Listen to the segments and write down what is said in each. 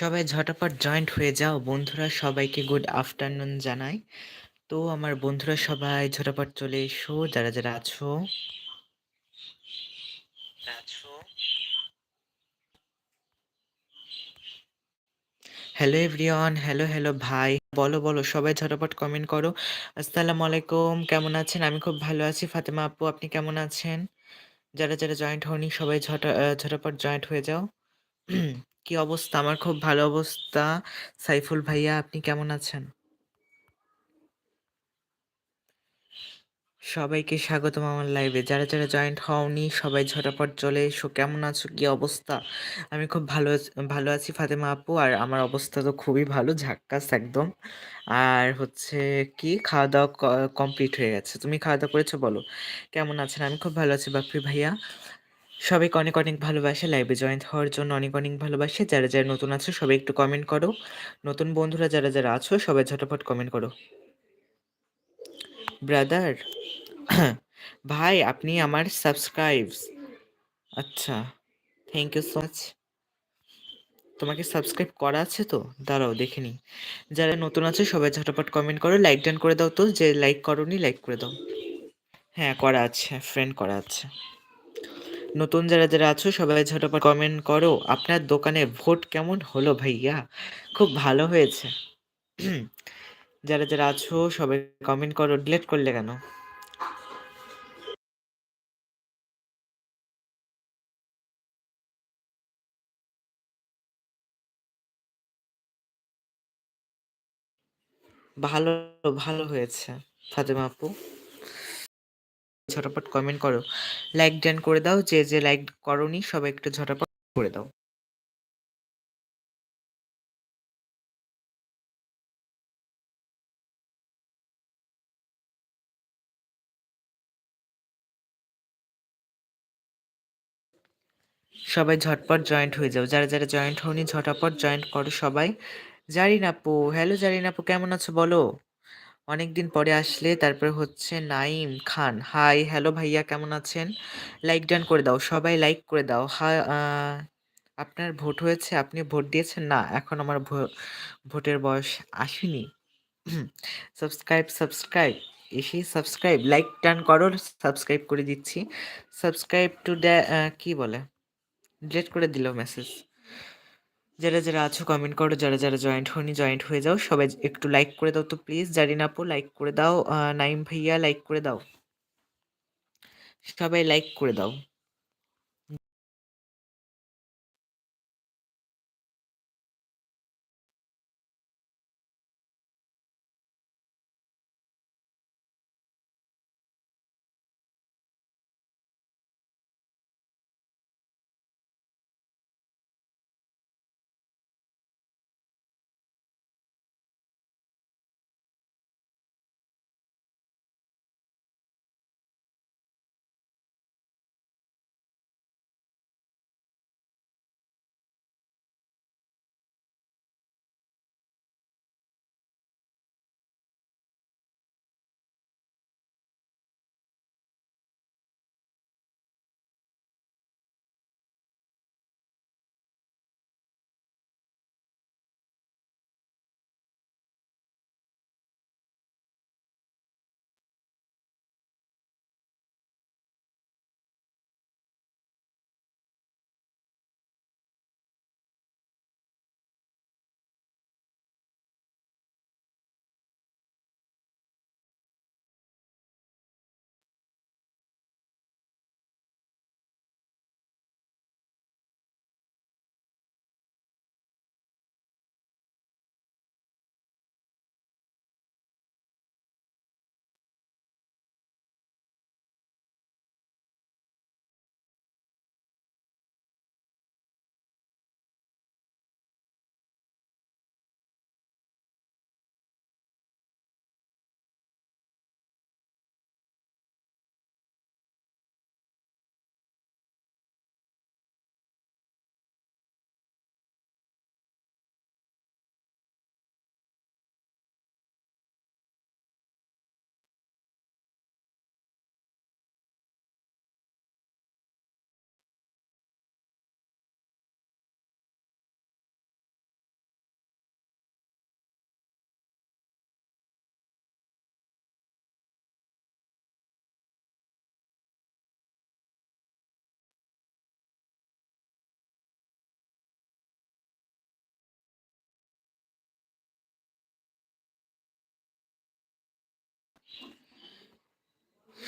সবাই ঝটাপট জয়েন্ট হয়ে যাও। বন্ধুরা সবাইকে গুড আফটারনুন জানাই। তো আমার বন্ধুরা সবাই ঝটাপট চলে এসো। যারা যারা আছো। হ্যালো এভরিওয়ান হ্যালো হ্যালো ভাই বলো বলো, সবাই ঝটাপট কমেন্ট করো। আসসালামু আলাইকুম, কেমন আছেন? আমি খুব ভালো আছি। ফাতেমা আপু, আপনি কেমন আছেন? যারা যারা জয়েন্ট হওনি, সবাই ঝটা ঝটাপট জয়েন্ট হয়ে যাও। কি অবস্থা? আমার খুব ভালো অবস্থা। সাইফুল ভাইয়া, আপনি কেমন আছেন? সবাইকে স্বাগতম আমার লাইভে যারা যারা জয়েন্ট হওনি, সবাই ঝটাপট চলে এসো। কেমন আছো? কি অবস্থা? আমি খুব ভালো ভালো আছি ফাতেমা আপু। আর আমার অবস্থা তো খুবই ভালো, ঝাক্কাস একদম। আর হচ্ছে কি খাওয়া দাওয়া কমপ্লিট হয়ে গেছে। তুমি খাওয়া দাওয়া করেছ বলো? কেমন আছেন? আমি খুব ভালো আছি বাপ্পি ভাইয়া। সবাইকে অনেক অনেক ভালোবাসে। লাইভে জয়েন্ট হওয়ার জন্য অনেক অনেক ভালোবাসে। যারা যারা নতুন আছো, সবাই একটু কমেন্ট করো। নতুন বন্ধুরা যারা যারা আছো, সবাই ঝটাপট কমেন্ট করো। ব্রাদার ভাই, আপনি আমার সাবস্ক্রাইবস আচ্ছা থ্যাংক ইউ সো মাচ তোমাকে সাবস্ক্রাইব করা আছে তো? দাঁড়াও, দেখে নিই। যারা নতুন আছে, সবাই ঝটাপট কমেন্ট করো। লাইক ডান করে দাও তো। যে লাইক করোনি লাইক করে দাও। হ্যাঁ করা আছে। ফ্রেন্ড করা আছে। নতুন যারা যারা আছো, সবাই ঝটাপট কমেন্ট করো। আপনার দোকানে ভোট কেমন হলো ভাইয়া? খুব ভালো হয়েছে। যারা যারা আছো, সবাই কমেন্ট করো। ডিলেট করলে কেন? ভালো ভালো হয়েছে। ফাতেমা আপু? ঝটাপট কমেন্ট করো। লাইক ডান করে দাও, যে যে লাইক করনি সবাই একটু ঝটাপট করে দাও। সবাই ঝটপট জয়েন্ট হয়ে যাও। যারা যারা জয়েন্ট হওনি, ঝটাপট জয়েন্ট করো সবাই। জারিন আপু হ্যালো জারিন আপু, কেমন আছো বলো? অনেকদিন পরে আসলে তারপরে হচ্ছে নাইম খান। হাই, হ্যালো ভাইয়া, কেমন আছেন? লাইক ডান করে দাও, সবাই লাইক করে দাও। হাই আপনার ভোট হয়েছে, আপনি ভোট দিয়েছেন? না, এখন আমার ভোটের বয়স আসেনি। সাবস্ক্রাইব সাবস্ক্রাইব, এসে সাবস্ক্রাইব, লাইক টান করো, সাবস্ক্রাইব করে দিচ্ছি। সাবস্ক্রাইব টু দ্য কী বলে? ডিলেট করে দিল মেসেজ। যারা যারা আছো কমেন্ট করো। যারা যারা জয়েন্ট হয়নি জয়েন্ট হয়ে যাও। সবাই একটু লাইক করে দাও তো প্লিজ জারিন আপু লাইক করে দাও। নাইম ভাইয়া লাইক করে দাও। সবাই লাইক করে দাও।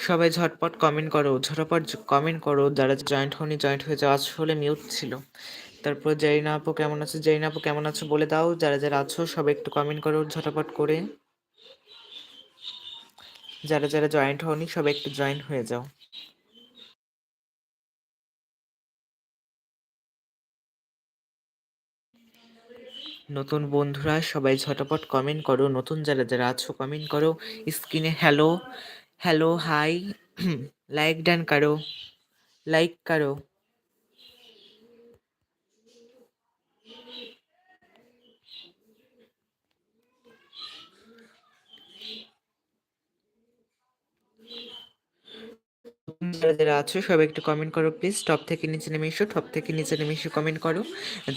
সবাই ঝটপট কমেন্ট করো, ঝটপট কমেন্ট করো, যারা জয়েন্ট হনি জয়েন্ট হয়ে যাও। আসলে মিউট ছিল। তারপর জাইনা আপু কেমন আছো? জাইনা আপু কেমন আছো বলে দাও। যারা যারা আছো, সবাই একটু কমেন্ট করো ঝটপট করে। যারা যারা জয়েন্ট হওনি সবাই একটু জয়েন্ট হয়ে যাও। নতুন বন্ধুরা, সবাই ঝটপট কমেন্ট করো। নতুন যারা যারা আছো কমেন্ট করো। স্ক্রিনে hello hello hi like done করো লাইক করো যারা যারা আছো, সবাই একটু কমেন্ট করো প্লিজ টপ থেকে নিচে নেমে এসো টপ থেকে নিচে নেমে এসে কমেন্ট করো।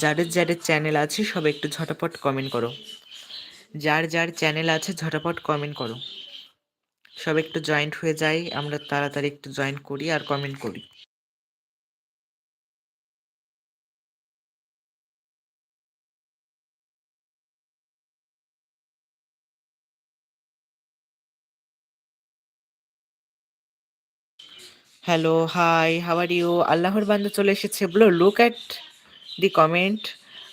যাদের যাদের চ্যানেল আছে, সবাই একটু ঝটাপট কমেন্ট করো। যার যার চ্যানেল আছে, ঝটাপট কমেন্ট করো। সব একটু জয়েন্ট হয়ে যাই আমরা তাড়াতাড়ি একটু জয়েন্ট করি আর কমেন্ট করি। Hello hi how are you আল্লাহর বান্দা চলে এসেছে। বলো লুক অ্যাট দি কমেন্ট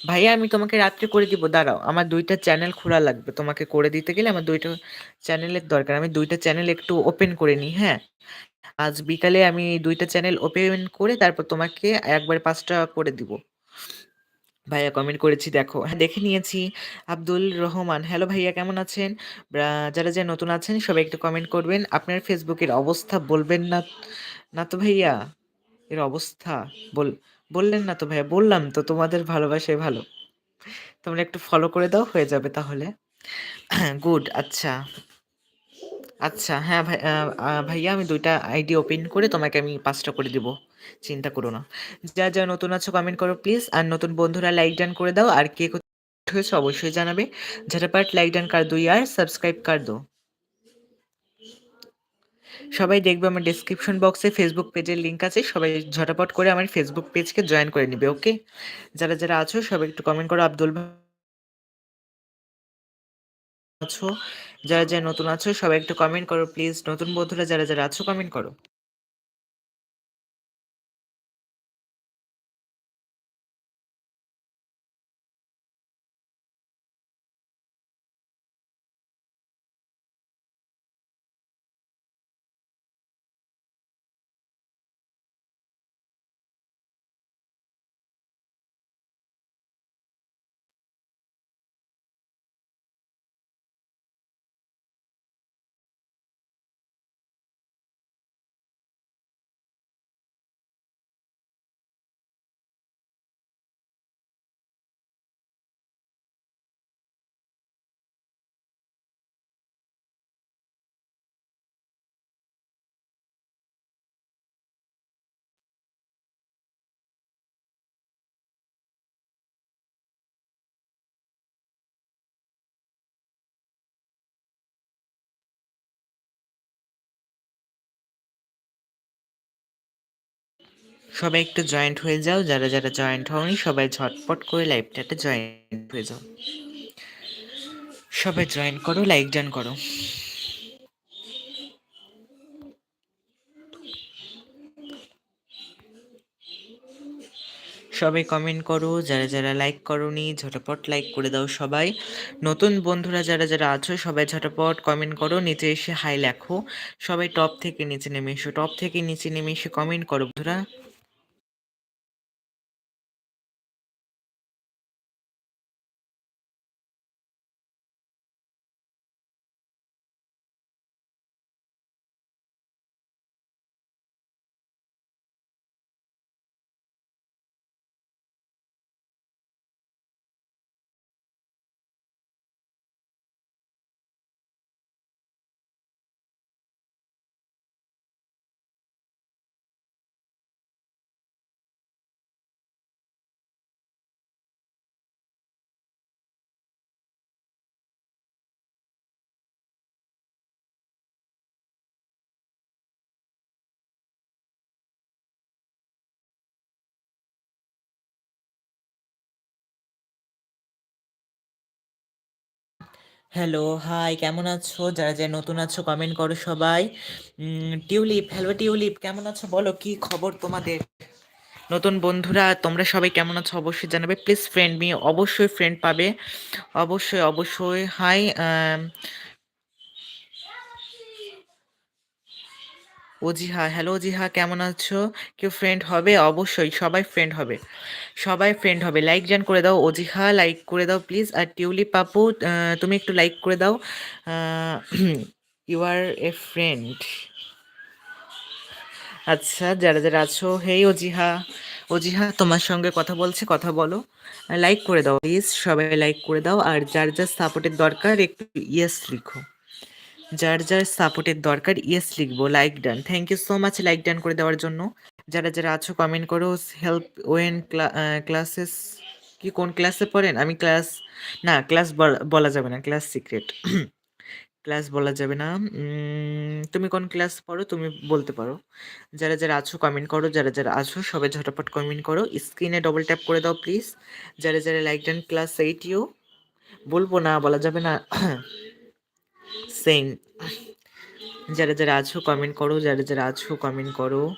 ভাইয়া, আমি তোমাকে রাত্রে করে দিব, দাঁড়াও। আমার দুইটা চ্যানেল খোলা লাগবে। তোমাকে করে দিতে গেলে আমার দুইটা চ্যানেলের দরকার। আমি দুইটা চ্যানেল একটু ওপেন করে নিই হ্যাঁ? আজ বিকালে আমি দুইটা চ্যানেল ওপেন করে তারপর তোমাকে একবার পাঁচটা করে দিব। ভাইয়া কমেন্ট করেছি, দেখো। হ্যাঁ দেখে নিয়েছি। আব্দুল রহমান। হ্যালো ভাইয়া, কেমন আছেন? যারা যারা নতুন আছেন, সবাই একটু কমেন্ট করবেন। আপনার ফেসবুকের অবস্থা বলবেন না না তো ভাইয়া? এর অবস্থা বল বললেন না তো ভাইয়া, বললাম তো তোমাদের ভালোবাসায় ভালো। তোমরা একটু ফলো করে দাও, হয়ে যাবে তাহলে। গুড আচ্ছা। আচ্ছা হ্যাঁ ভাই ভাইয়া আমি দুইটা আইডি ওপেন করে তোমাকে আমি পাঁচটা করে দিব, চিন্তা করো না। যা যা নতুন আছো কমেন্ট করো প্লিজ আর নতুন বন্ধুরা লাইক ডান করে দাও, আর কে হয়েছে অবশ্যই জানাবে। ঝটাপাট লাইক ডান কার দুই আর সাবস্ক্রাইব কার দো সবাই দেখবে আমার ডিসক্রিপশন বক্সে ফেসবুক পেজের লিঙ্ক আছে, সবাই ঝটাপট করে আমার ফেসবুক পেজকে জয়েন করে নিবে ওকে যারা যারা আছো, সবাই একটু কমেন্ট করো, আব্দুল আছো, যারা যারা নতুন আছো, সবাই একটু কমেন্ট করো প্লিজ নতুন বন্ধুরা যারা যারা আছো কমেন্ট করো। সবাই একটু জয়েন্ট হয়ে যাও, যারা যারা জয়েন্ট হওনি সবাই ঝটপট করে লাইভটাতে জয়েন্ট হয়ে যাও। সবাই জয়েন করো লাইক ডান করো। সবাই কমেন্ট করো, যারা যারা লাইক করোনি, ঝটপট লাইক করে দাও সবাই। নতুন বন্ধুরা যারা যারা আছো, সবাই ঝটপট কমেন্ট করো, নিচে এসে হাই লেখো। সবাই টপ থেকে নিচে নেমে এসো টপ থেকে নিচে নেমে এসে কমেন্ট করো বন্ধুরা। হ্যালো, হাই কেমন আছো? যারা, যারা নতুন আছো কমেন্ট করো সবাই। টিউলিপ, হ্যালো টিউলিপ কেমন আছো বলো কি খবর তোমাদের? নতুন বন্ধুরা তোমরা সবাই কেমন আছো অবশ্যই জানাবে। প্লিজ ফ্রেন্ড মি অবশ্যই ফ্রেন্ড পাবে। অবশ্যই, অবশ্যই হাই অজিহা, হ্যালো অজিহা কেমন আছো? কেউ ফ্রেন্ড হবে? অবশ্যই সবাই ফ্রেন্ড হবে। সবাই ফ্রেন্ড হবে। লাইক জান করে দাও ওজিহা লাইক করে দাও প্লিজ। আর টিউলিপ পাপু তুমি একটু লাইক করে দাও। You are a friend. আচ্ছা যারা, যারা আছো হেই অজিহা, অজিহা তোমার সঙ্গে কথা বলছে কথা বলো। লাইক করে দাও প্লিজ সবাই লাইক করে দাও। আর যার, যার সাপোর্টের দরকার একটু ইয়েস লিখো। যার, যার সাপোর্টের দরকার ইয়েস লিখব। Like done. Thank you so much like done করে দেওয়ার জন্য। যারা, যারা আছো কমেন্ট করো হেল্প ওয়েন ক্লা ক্লাসেস কি কোন ক্লাসে পড়েন? আমি ক্লাস না ক্লাস বলা বলা যাবে না। Class secret. ক্লাস বলা যাবে না। তুমি কোন ক্লাস পড়ো? তুমি বলতে পারো। যারা, যারা আছো কমেন্ট করো। যারা, যারা আছো সবাই ঝটাপট কমেন্ট করো। স্ক্রিনে ডবল ট্যাপ করে দাও প্লিজ। যারা, যারা লাইক ডান ক্লাস এইটিও বলব না বলা যাবে না। সেম। যারা, যারা আছো কমেন্ট করো। যারা, যারা আছো কমেন্ট করো।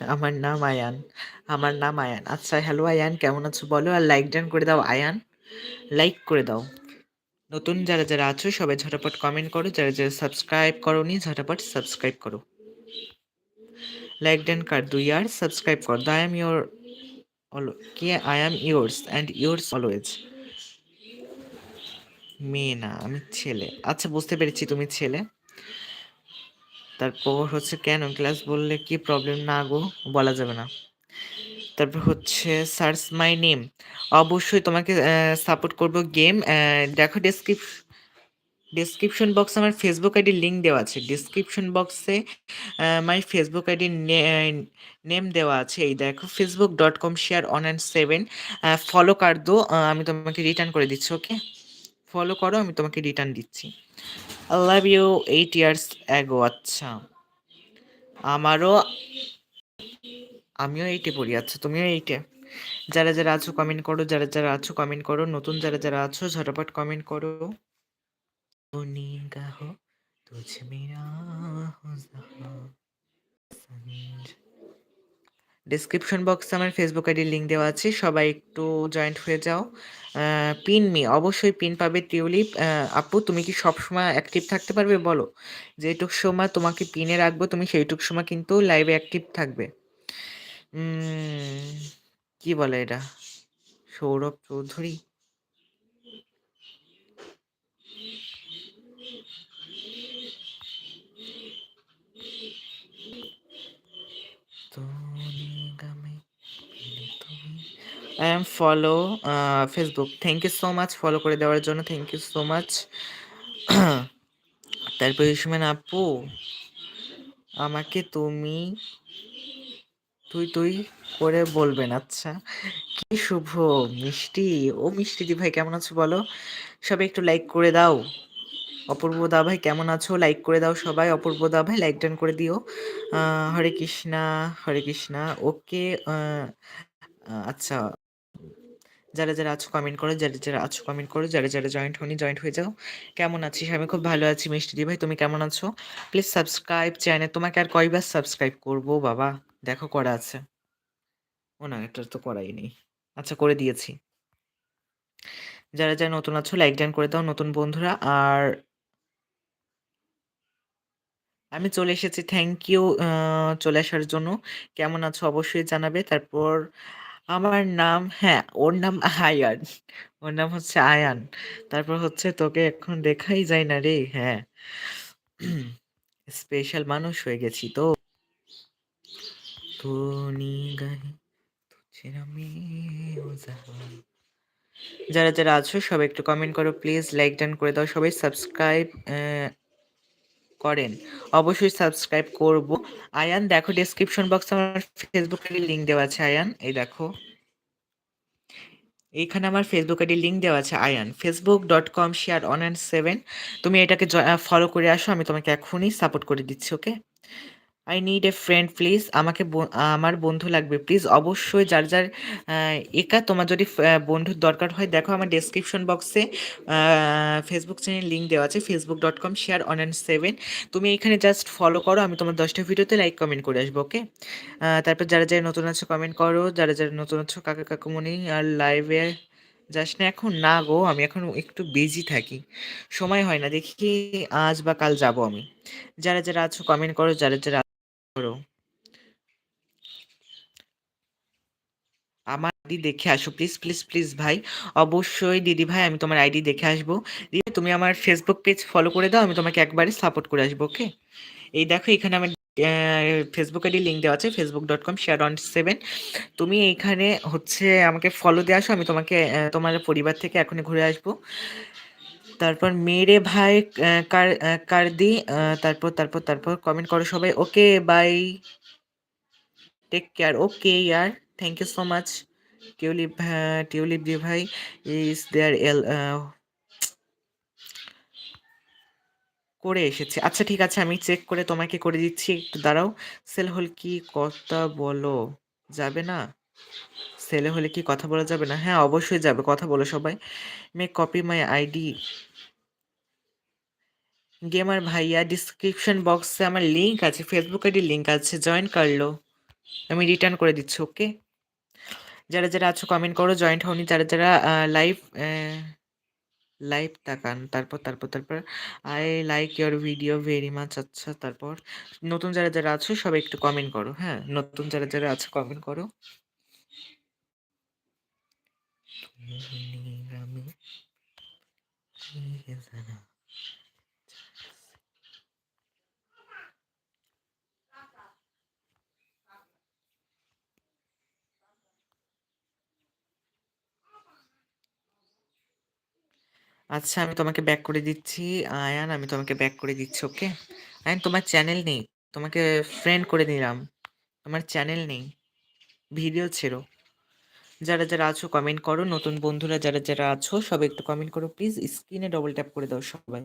আমার নাম আয়ান। আমার নাম আয়ান। আচ্ছা হ্যালো আয়ান কেমন আছো বলো? আর লাইক ডান করে দাও আয়ান। লাইক করে দাও। নতুন যারা, যারা আছো সবাই ঝটাপট কমেন্ট করো। যারা, যারা সাবস্ক্রাইব করোনি ঝটাপট সাবস্ক্রাইব করো। লাইক ডান কার দো আর সাবস্ক্রাইব কর। আই এম ইওর অলো কি I am yours and yours always. মেয়ে না, আমি ছেলে। আচ্ছা বুঝতে পেরেছি, তুমি ছেলে। তারপর হচ্ছে, কেন ক্লাস বললে কি প্রবলেম? না গো, বলা যাবে না। তারপর হচ্ছে সার্চ মাই নেম। অবশ্যই তোমাকে সাপোর্ট করব গেম। দেখো ডেসক্রিপ ডেসক্রিপশন বক্সে আমার ফেসবুক আইডির লিঙ্ক দেওয়া আছে। ডেসক্রিপশন বক্সে মাই ফেসবুক আইডির নে নেম দেওয়া আছে। এই দেখো Facebook dot com share on and 7 অ্যা ফলো কার দো আমি তোমাকে রিটার্ন করে দিচ্ছি ওকে? ফলো করো আমি তোমাকে রিটার্ন দিচ্ছি। I love you eight years ago আচ্ছা। আমারও আমিও এইটে পড়ি। আচ্ছা তুমিও এইটে যারা, যারা আছো কমেন্ট করো। যারা, যারা আছো কমেন্ট করো। নতুন যারা, যারা আছো ঝটাপট কমেন্ট করো। ও নিগাহ তুঝ মেরা ডেসক্রিপশন বক্সে আমার ফেসবুক আইডির লিঙ্ক দেওয়া আছে। সবাই একটু জয়েন্ট হয়ে যাও। পিন মি অবশ্যই পিন পাবে টিউলিপ। আপু, তুমি কি সবসময় অ্যাক্টিভ থাকতে পারবে বলো? যেটুক সময় তোমাকে পিনে রাখব, তুমি সেইটুক সময় কিন্তু লাইভে অ্যাক্টিভ থাকবে। কি বলে এটা? সৌরভ চৌধুরী? তো নিগামে পেলে তুমি M follow Facebook. Thank you so much follow করে দেওয়ার জন্য। Thank you so much. তারপর ইসমান আপু আমাকে তুমি তুই, তুই করে বলবেন আচ্ছা। কি শুভ মিষ্টি। ও মিষ্টিদি ভাই কেমন আছো বলো? সবাই একটু লাইক করে দাও। অপূর্ব দা ভাই কেমন আছো? লাইক করে দাও সবাই। অপূর্ব দা ভাই লাইক ডান করে দিও। হরে কৃষ্ণা, হরে কৃষ্ণা। ওকে আচ্ছা। যারা, যারা আছো কমেন্ট করো। যারা, যারা আছো কমেন্ট করো। যারা, যারা জয়েন্ট হওনি জয়েন্ট হয়ে যাও। কেমন আছিস? আমি খুব ভালো আছি মিষ্টিদি ভাই। তুমি কেমন আছো? প্লিজ সাবস্ক্রাইব চ্যানেল তোমাকে আর কয়বার সাবস্ক্রাইব করব বাবা? দেখো করা আছে। ও না এটা তো করাই নেই। আচ্ছা করে দিয়েছি। যারা, যারা নতুন আছো লাইক ডান করে দাও নতুন বন্ধুরা। আর আমি চলে এসেছি। থ্যাংক ইউ চলে আসার জন্য। কেমন আছো অবশ্যই জানাবে। তারপর আমার নাম হ্যাঁ, ওর নাম আয়ান। ওর নাম হচ্ছে আয়ান। তারপর হচ্ছে তোকে এখন দেখাই যায় না রে। হ্যাঁ। স্পেশাল মানুষ হয়ে গেছি তো। তো যারা, যারা আছো সবাই একটু কমেন্ট করো প্লিজ। লাইক ডান করে দাও। সবাই সাবস্ক্রাইব করেন। অবশ্যই সাবস্ক্রাইব করব। আয়ান, দেখো ডেসক্রিপশন বক্সে আমার ফেসবুক আইডি লিঙ্ক দেওয়া আছে, আয়ান। এই দেখো। এইখানে আমার ফেসবুক আইডি লিঙ্ক দেওয়া আছে, Ayan. Facebook dot com share on and seven তুমি এটাকে ফলো করে আসো। আমি তোমাকে এখনই সাপোর্ট করে দিচ্ছি okay? I need a friend please আমাকে আমার বন্ধু লাগবে প্লিজ অবশ্যই যার যার একা তোমার যদি বন্ধুর দরকার হয়, দেখো আমার ডেসক্রিপশন বক্সে ফেসবুক চ্যানেল লিঙ্ক দেওয়া আছে Facebook dot com share on and seven তুমি এখানে জাস্ট ফলো করো, আমি তোমার দশটা ভিডিওতে লাইক কমেন্ট করে আসব ওকে তারপর যারা যারা নতুন আছো কমেন্ট করো। যারা যারা নতুন আছো, কাকা কাকুমনি আর লাইভে যাস না, এখন না গো, আমি এখন একটু বিজি থাকি। সময় হয় না, দেখি আজ বা কাল যাব আমি। যারা যারা আছো কমেন্ট করো, যারা যারা করো। আমার আইডি দেখে আসো প্লিজ প্লিজ প্লিজ ভাই। অবশ্যই দিদি ভাই, আমি তোমার আইডি দেখে আসব। দিদি, তুমি আমার ফেসবুক পেজ ফলো করে দাও, আমি তোমাকে একবারে সাপোর্ট করে আসব ওকে এই দেখো, এখানে আমার ফেসবুক আইডি লিঙ্ক দেওয়া আছে Facebook dot com share on seven তুমি এইখানে হচ্ছে আমাকে ফলো দিয়ে আসো, আমি তোমাকে তোমার পরিবার থেকে এখনই ঘুরে আসব। তারপর মেরে ভাই কার কার্দি তারপর তারপর তারপর কমেন্ট করো সবাই। Okay bye take care okay year thank you so much tulip tulip দি ভাই ইজ দেয়ার এল করে এসেছে। আচ্ছা ঠিক আছে, আমি চেক করে তোমাকে করে দিচ্ছি। একটু দাঁড়াও। সেল হল কি কথা বলো? যাবে না? সেলে হলে কি কথা বলা যাবে না? হ্যাঁ অবশ্যই যাবে। কথা বলো সবাই। May copy my ID gamer ভাইয়া ডিসক্রিপশন বক্সে আমার লিঙ্ক আছে ফেসবুক আইডি লিঙ্ক আছে জয়েন করল। আমি রিটার্ন করে দিচ্ছি ওকে যারা যারা আছো কমেন্ট করো জয়েন্ট হওনি, যারা যারা লাইভ লাইভ তাকান, তারপর তারপর তারপর। I like your video very much আচ্ছা তারপর। নতুন যারা যারা আছো, সবাই একটু কমেন্ট করো হ্যাঁ? নতুন যারা যারা আছো কমেন্ট করো। আচ্ছা আমি তোমাকে ব্যাক করে দিচ্ছি, আয়ান, আমি তোমাকে ব্যাক করে দিচ্ছি ওকে আয়ান, তোমার চ্যানেল নেই, তোমাকে ফ্রেন্ড করে দিলাম তোমার চ্যানেল নেই ভিডিও ছেড়ো। যারা যারা আছো কমেন্ট করো, নতুন বন্ধুরা যারা যারা আছো, সবাই একটু কমেন্ট করো প্লিজ স্ক্রিনে ডবল ট্যাপ করে দাও সবাই।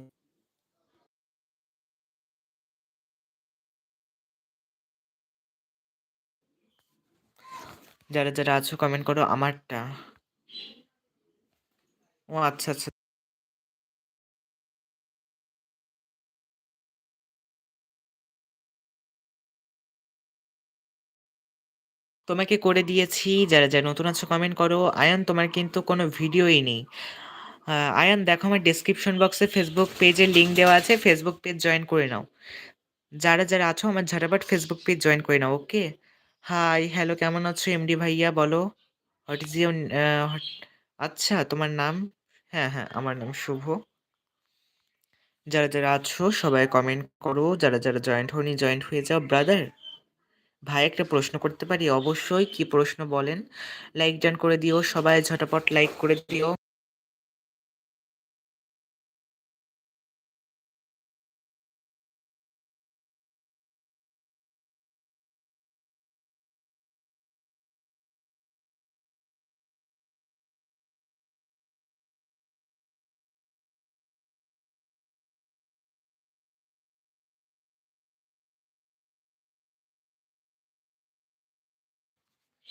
যারা যারা আছো কমেন্ট করো আমারটা। ও আচ্ছা আচ্ছা। তোমাকে করে দিয়েছি। যারা যারা নতুন আছো কমেন্ট করো। আয়ান, তোমার কিন্তু কোনো ভিডিওই নেই। আয়ান, দেখো আমার ডেসক্রিপশন বক্সে ফেসবুক পেজের লিঙ্ক দেওয়া আছে। ফেসবুক পেজ জয়েন করে নাও। যারা যারা আছো, আমার ঝাড়াবাট ফেসবুক পেজ জয়েন করে নাও ওকে হাই হ্যালো কেমন আছো? এমডি ভাইয়া, বলো। হোয়াট ইজ ইউর আচ্ছা তোমার নাম? হ্যাঁ হ্যাঁ আমার নাম শুভ। যারা যারা আছো, সবাই কমেন্ট করো। যারা যারা জয়েন্ট হওনি জয়েন্ট হয়ে যাও ব্রাদার ভাই একটা প্রশ্ন করতে পারি? অবশ্যই। কি প্রশ্ন বলেন? লাইক ডান করে দিও। সবাই ঝটাপট লাইক করে দিও।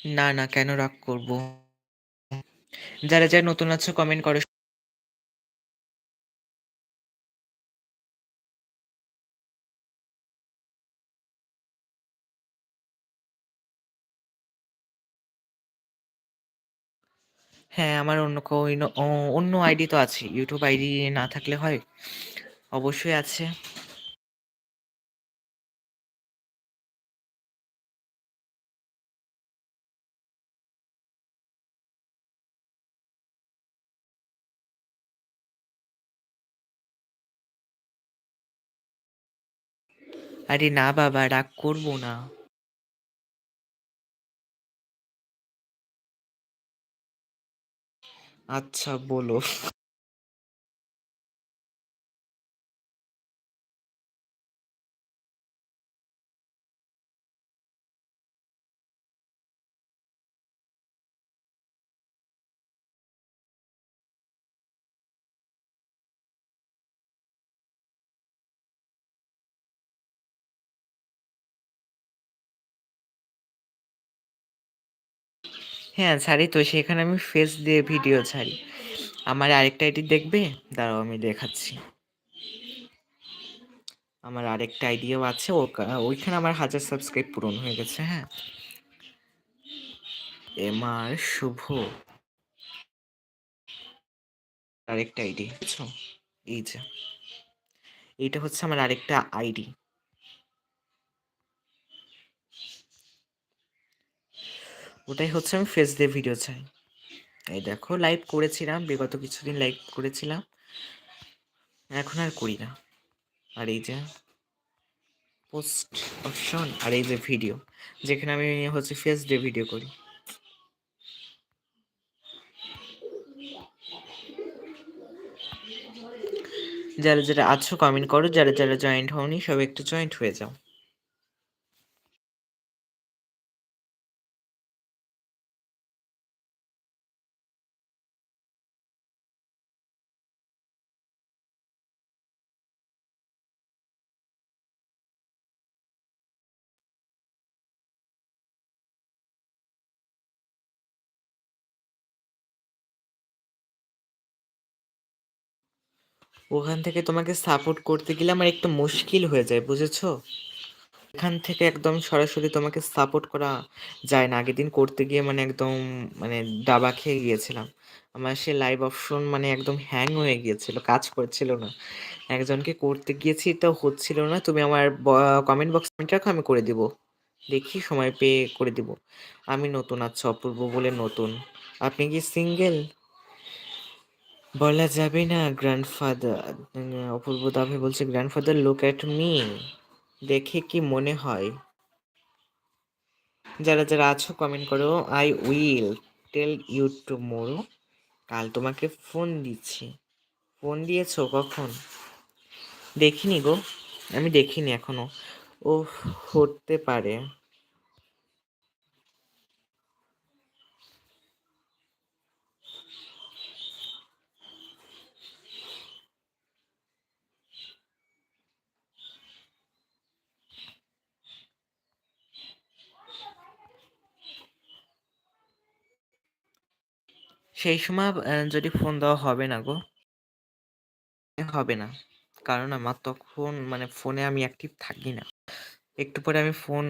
না না, কেন রাগ করব? যারা যারা নতুন আছো কমেন্ট করো। হ্যাঁ আমার অন্য অন্য আইডি তো আছে। ইউটিউব আইডি না থাকলে হয়? অবশ্যই আছে। আরে না বাবা রাগ করব না। আচ্ছা বলো। হ্যাঁ ছাড়ি তো, সেখানে আমি ফেস দিয়ে ভিডিও ছাড়ি। আমার আরেকটা আইডি দেখবে? দাঁড়াও, আমি দেখাচ্ছি। আমার আরেকটা আইডিও আছে ওইখানে আমার হাজার সাবস্ক্রাইব পূরণ হয়ে গেছে হ্যাঁ। এমার শুভ। আরেকটা আইডি বুঝছ? এই যে। এইটা হচ্ছে আমার আরেকটা আইডি ওটাই হচ্ছে আমি ফেস দিয়ে ভিডিও চাই। এই দেখো লাইভ করেছিলাম, বিগত কিছুদিন লাইভ করেছিলাম। এখন আর করি না। আর এই যে পোস্ট অপশন আর এই যে ভিডিও যেখানে আমি হচ্ছে ফেস দিয়ে ভিডিও করি। যারা যারা আছো কমেন্ট করো। যারা যারা জয়েন্ট হওনি সব একটু জয়েন্ট হয়ে যাও। ওখান থেকে তোমাকে সাপোর্ট করতে গেলে আমার একটু মুশকিল হয়ে যায়, বুঝেছ? এখান থেকে একদম সরাসরি তোমাকে সাপোর্ট করা যায় না। আগের দিন করতে গিয়ে মানে একদম মানে দাবা খেয়ে গিয়েছিলাম। আমার সে লাইভ অপশন মানে একদম হ্যাং হয়ে গিয়েছিল, কাজ করছিল না। একজনকে করতে গিয়েছি তো হচ্ছিল না। তুমি আমার কমেন্ট বক্স রাখো, আমি করে দিব। দেখি, সময় পেয়ে করে দিব। আমি নতুন আচ্ছা অপূর্ব বলে নতুন। আপনি কি সিঙ্গেল বলা যাবে না গ্র্যান্ডফাদার অপূর্ব দাভে বলছে গ্র্যান্ডফাদার লুক অ্যাট মি দেখে কি মনে হয়? যারা যারা আছো কমেন্ট করো। I will tell you tomorrow কাল তোমাকে ফোন দিচ্ছি। ফোন দিয়েছ কখন? দেখিনি গো। আমি দেখিনি এখনও। ও হতে পারে। সেই সময় যদি ফোন দেওয়া হবে না গো, হবে না। কারণ আমার তখন মানে ফোনে আমি অ্যাক্টিভ থাকি না। একটু পরে আমি ফোন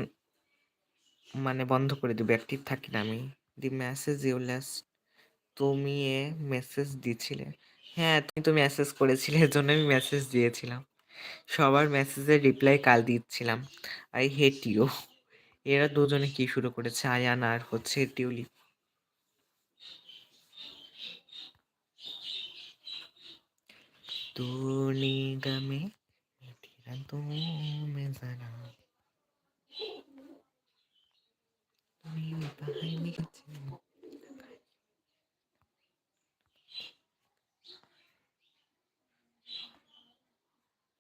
মানে বন্ধ করে দেবো অ্যাক্টিভ থাকি না আমি। দি মেসেজ ইউ তুমি এ মেসেজ দিছিলে। হ্যাঁ তুমি তো মেসেজ করেছিলে, এর জন্য আমি মেসেজ দিয়েছিলাম। সবার মেসেজের রিপ্লাই কাল দিচ্ছিলাম। আই হেট ইউ এরা দুজনে কি শুরু করেছে? আয়ান আর হচ্ছে টিউলিপ। तू निगाह में तेरा तू मैं जरा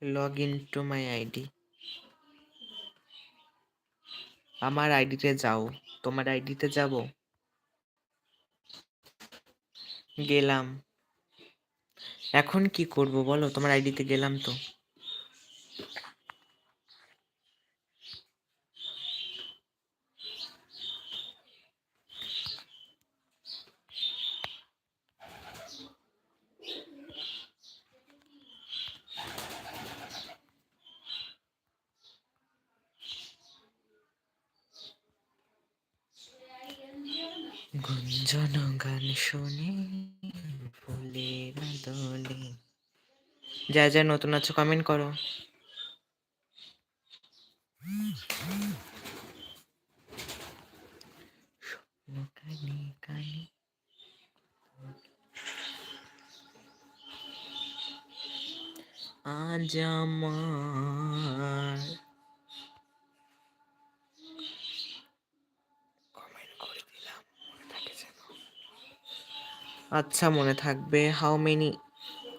log in to my ID আমার আইডিতে যাও তোমার আইডিতে যাব গেলাম এখন কি করব বলো? তোমার আইডিতে গেলাম তো। যা যা নতুন আছো কমেন্ট করো। আজ আমার আচ্ছা মনে থাকবে। হাউ মেনি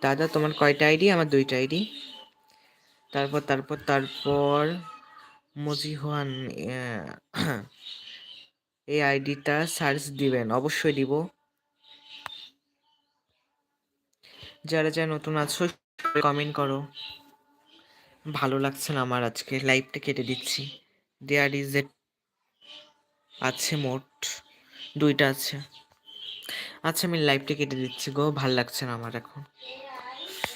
দাদা, তোমার কয়টা আইডি? আমার দুইটা আইডি। তারপর তারপর তারপর মজিহান এই আইডিটা সার্চ দিবেন, অবশ্যই দিব। যারা যারা নতুন আছো কমেন্ট করো। ভালো লাগছে না আমার আজকে লাইভটা কেটে দিচ্ছি। দেয়ার ইজ এ আছে মোট, দুইটা আছে। আচ্ছা আমি লাইভটা কেটে দিচ্ছি গো, ভালো লাগছে না আমার এখন।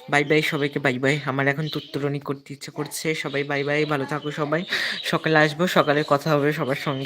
বাই বাই সবাইকে বাই বাই আমার এখন তুত্তরণি করতে ইচ্ছে করছে। সবাই বাই বাই ভালো থাকো সবাই। সকালে আসব, সকালে কথা হবে সবার সঙ্গে।